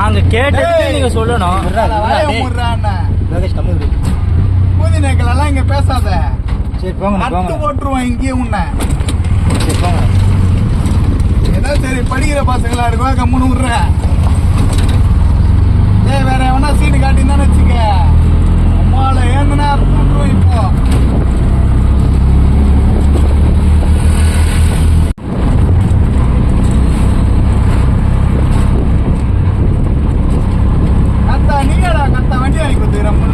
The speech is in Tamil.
நாங்க கேட்டதுக்கு. நீங்க சொல்லணும். லோகேஷ் கம்மி விடு பூதி நேக்கல் எல்லாம் இங்க பேசாத. சரி போங்க போங்க போட்டுருவான் இங்கேயே உன்னை. சரி போங்க ஏதோ சரி படிக்கிற பசங்களா இருக்கும் கம்முன்னு விடுற Italia y cuando éramos